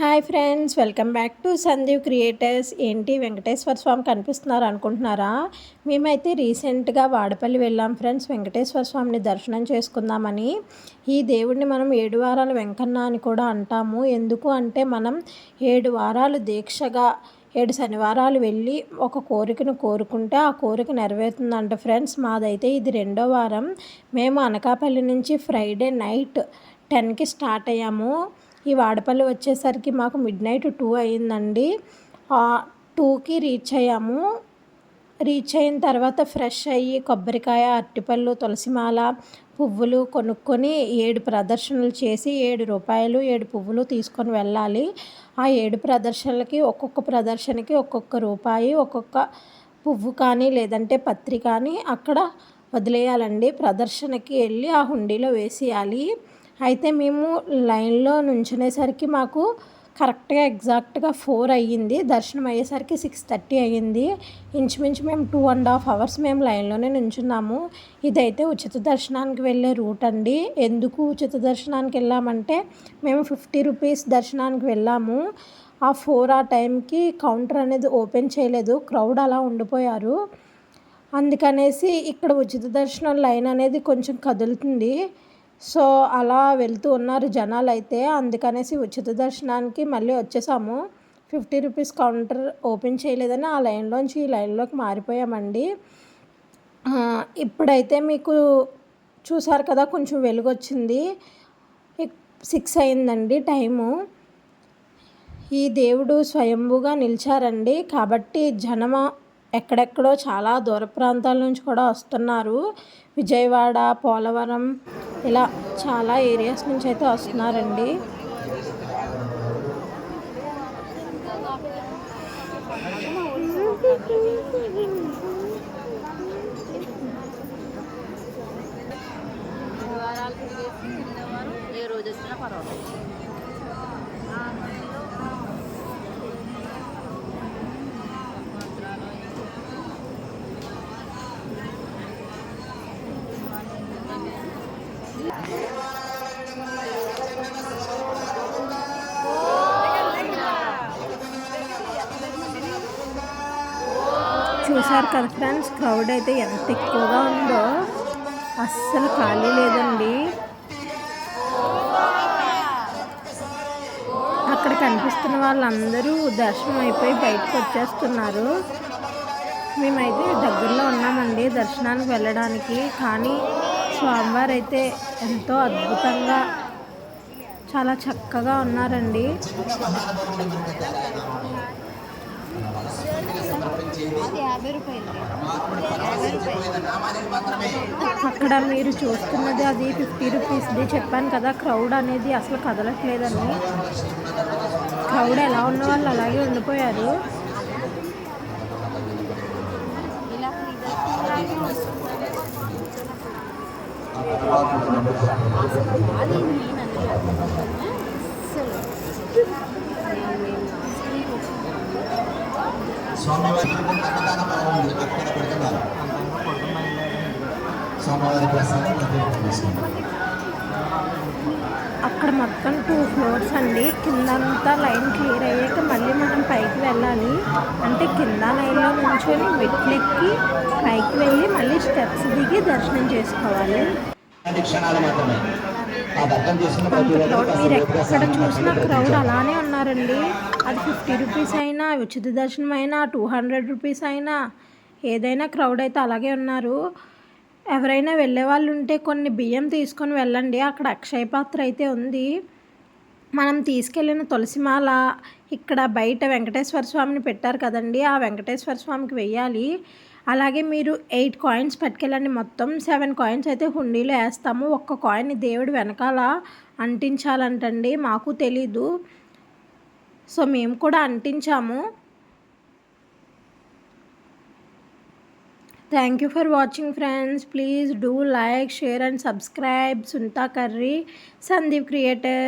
Hi friends welcome back to Sandeep creators. ఏంటి వెంకటేశ్వర స్వామి కనిపిస్తున్నారు అనుకుంటున్నారా? మేమైతే రీసెంట్గా వాడపల్లి వెళ్ళాం ఫ్రెండ్స్ వెంకటేశ్వర స్వామిని దర్శనం చేసుకుందామని. ఈ దేవుడిని మనం ఏడు వారాల వెంకన్న అని కూడా అంటాము. ఎందుకు అంటే మనం ఏడు వారాలు దీక్షగా ఏడు శనివారాలు వెళ్ళి ఒక కోరికను కోరుకుంటే ఆ కోరిక నెరవేరుతుందంట ఫ్రెండ్స్. మాదైతే ఇది రెండో వారం. మేము అనకాపల్లి నుంచి ఫ్రైడే నైట్ టెన్కి స్టార్ట్ అయ్యాము. ఈ వాడపల్లి వచ్చేసరికి మాకు మిడ్ నైట్ టూ అయిందండి. టూకి రీచ్ అయ్యాము. రీచ్ అయిన తర్వాత ఫ్రెష్ అయ్యి కొబ్బరికాయ అరటిపళ్ళు తులసిమాల పువ్వులు కొనుక్కొని ఏడు ప్రదర్శనలు చేసి ఏడు రూపాయలు ఏడు పువ్వులు తీసుకొని వెళ్ళాలి. ఆ ఏడు ప్రదర్శనలకి ఒక్కొక్క ప్రదర్శనకి ఒక్కొక్క రూపాయి ఒక్కొక్క పువ్వు కానీ లేదంటే పత్రి కానీ అక్కడ వదిలేయాలండి. ప్రదర్శనకి వెళ్ళి ఆ హుండీలో వేసేయాలి. అయితే మేము లైన్లో నుంచునేసరికి మాకు కరెక్ట్గా ఎగ్జాక్ట్గా ఫోర్ అయ్యింది. దర్శనం అయ్యేసరికి సిక్స్ థర్టీ అయ్యింది. ఇంచుమించు మేము టూ అండ్ హాఫ్ అవర్స్ మేము లైన్లోనే నుంచున్నాము. ఇదైతే ఉచిత దర్శనానికి వెళ్ళే రూట్ అండి. ఎందుకు ఉచిత దర్శనానికి వెళ్ళామంటే మేము ఫిఫ్టీ రూపీస్ దర్శనానికి వెళ్ళాము. ఆ ఫోర్ ఆ టైంకి కౌంటర్ అనేది ఓపెన్ చేయలేదు. క్రౌడ్ అలా ఉండిపోయారు. అందుకనేసి ఇక్కడ ఉచిత దర్శనం లైన్ అనేది కొంచెం కదులుతుంది. సో అలా వెళ్తూ ఉన్నారు జనాలు అయితే అందుకనేసి ఉచిత దర్శనానికి మళ్ళీ వచ్చేసాము. ఫిఫ్టీ రూపీస్ కౌంటర్ ఓపెన్ చేయలేదని ఆ లైన్లోంచి ఈ లైన్లోకి మారిపోయామండి. ఇప్పుడైతే మీకు చూసారు కదా కొంచెం వెలుగు వచ్చింది సిక్స్ అయిందండి టైము. ఈ దేవుడు స్వయంభూగా నిలిచారండి. కాబట్టి జనమ ఎక్కడెక్కడో చాలా దూర ప్రాంతాల నుంచి కూడా వస్తున్నారు. విజయవాడ పోలవరం ఇలా చాలా ఏరియాస్ నుంచి అయితే వస్తున్నారండి. ఏ రోజు వచ్చినా పర్వాలేదు. చూసారు కదా ఫ్రెండ్స్ క్రౌడ్ అయితే ఎంత ఎక్కువగా ఉందో అస్సలు ఖాళీ లేదండి. అక్కడ కనిపిస్తున్న వాళ్ళందరూ దర్శనం అయిపోయి బయటకు వచ్చేస్తున్నారు. మేమైతే దగ్గరలో ఉన్నామండి దర్శనానికి వెళ్ళడానికి కానీ స్వామివారు అయితే ఎంతో అద్భుతంగా చాలా చక్కగా ఉన్నారండి. అక్కడ మీరు చూస్తున్నది అది ఫిఫ్టీ రూపీస్ది చెప్పాను కదా క్రౌడ్ అనేది అసలు కదలట్లేదని క్రౌడ్ ఎలా ఉన్న వాళ్ళు అలాగే ఉండిపోయారు. అది స్వామివారి అన్నదాన భావం ఉంది. అక్కడ పెడుతున్నారు. స్వామివారి ప్రసాదం అక్కడ మొత్తం టూ ఫ్లోర్స్ అండి. కిందంతా లైన్ క్లియర్ అయ్యాక మళ్ళీ మనం పైకి వెళ్ళాలి. అంటే కింద లైన్లో నుంచొని మెట్లెక్కి పైకి వెళ్ళి మళ్ళీ స్టెప్స్ దిగి దర్శనం చేసుకోవాలి. క్షణాలు మాత్రమే. మీరు ఎక్కడ చూసినా క్రౌడ్ అలానే ఉన్నారండి. అది ఫిఫ్టీ రూపీస్ అయినా ఉచిత దర్శనం అయినా టూ హండ్రెడ్ రూపీస్ అయినా ఏదైనా క్రౌడ్ అయితే అలాగే ఉన్నారు. ఎవరైనా వెళ్ళే వాళ్ళు ఉంటే కొన్ని బియ్యం తీసుకొని వెళ్ళండి. అక్కడ అక్షయ పాత్ర అయితే ఉంది. మనం తీసుకెళ్ళిన తులసిమాల ఇక్కడ బయట వెంకటేశ్వర స్వామిని పెట్టారు కదండి ఆ వెంకటేశ్వర స్వామికి వెయ్యాలి. అలాగే మీరు ఎయిట్ కాయిన్స్ పట్టుకెళ్ళండి మొత్తం. సెవెన్ కాయిన్స్ అయితే హుండీలో వేస్తాము. ఒక్క కాయిన్ దేవుడు వెనకాల అంటించాలంటండి. మాకు తెలీదు. సో మేము కూడా అంటించాము. Thank you for watching friends please do like share and subscribe సుంతా కర్రీ సందీప్ క్రియేటర్